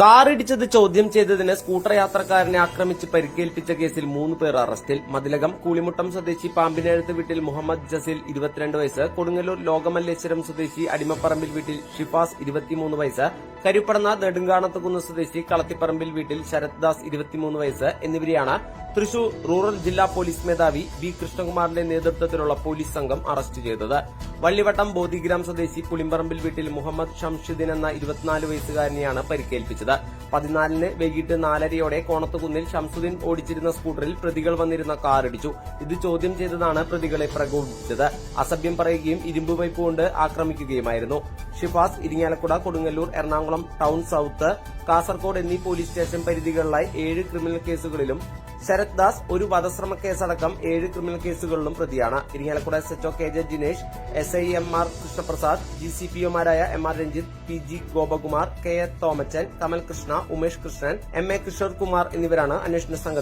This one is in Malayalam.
കാറിടിച്ചത് ചോദ്യം ചെയ്തതിന് സ്കൂട്ടർ യാത്രക്കാരനെ ആക്രമിച്ച് പരിക്കേൽപ്പിച്ച കേസിൽ മൂന്ന് പേർ അറസ്റ്റിൽ. മതിലകം കൂളിമുട്ടം സ്വദേശി പാമ്പിനെഴുത്ത് വീട്ടിൽ മുഹമ്മദ് ജസീൽ ഇരുപത്തിരണ്ട് വയസ്സ് കൊടുങ്ങല്ലൂർ ലോകമല്ലേശ്വരം സ്വദേശി അടിമപ്പറമ്പിൽ വീട്ടിൽ ഷിഫാസ് ഇരുപത്തിമൂന്ന് വയസ്സ് കരുപ്പടന്ന നെടുങ്കാണത്തുകുന്ന് സ്വദേശി കളത്തിപ്പറമ്പിൽ വീട്ടിൽ ശരത്ദാസ് ഇരുപത്തിമൂന്ന് വയസ്സ് എന്നിവരെയാണ് തൃശൂർ റൂറൽ ജില്ലാ പോലീസ് മേധാവി വി കൃഷ്ണകുമാറിന്റെ നേതൃത്വത്തിലുള്ള പോലീസ് സംഘം അറസ്റ്റ് ചെയ്തത്. വള്ളിവട്ടം ബോധിഗ്രാം സ്വദേശി പുളിമ്പറമ്പിൽ വീട്ടിൽ മുഹമ്മദ് ഷംഷുദ്ദീൻ എന്ന ഇരുപത്തിനാല് വയസ്സുകാരനെയാണ് പരിക്കേൽപ്പിച്ചത്. പതിനാലിന് വൈകിട്ട് നാലരയോടെ കോണത്തുകുന്നിൽ ഷംസുദ്ദീൻ ഓടിച്ചിരുന്ന സ്കൂട്ടറിൽ പ്രതികൾ വന്നിരുന്ന കാറിടിച്ചു. ഇത് ചോദ്യം ചെയ്തതാണ് പ്രതികളെ പ്രകോപിപ്പിച്ചത്. അസഭ്യം പറയുകയും ഇരുമ്പ് പൈപ്പ് കൊണ്ട് ആക്രമിക്കുകയുമായിരുന്നു. ഷിഫാസ് ഇരിങ്ങാലക്കുട കൊടുങ്ങല്ലൂർ എറണാകുളം ടൗൺ സൌത്ത് കാസർകോട് എന്നീ പോലീസ് സ്റ്റേഷൻ പരിധികളിലായി ഏഴ് ക്രിമിനൽ കേസുകളിലും ശരത് ദാസ് ഒരു വധശ്രമ കേസടക്കം ഏഴ് ക്രിമിനൽ കേസുകളിലും പ്രതിയാണ്. Irinjalakuda S HO K J Jinesh S I M R Krishnaprasad G C P ഒമാരായ M R Ranjith P G Gopakumar K A Thomachan Kamal Krishna Umesh Krishnan M A Kishore Kumar എന്നിവരാണ് അന്വേഷണ സംഘത്തിൽ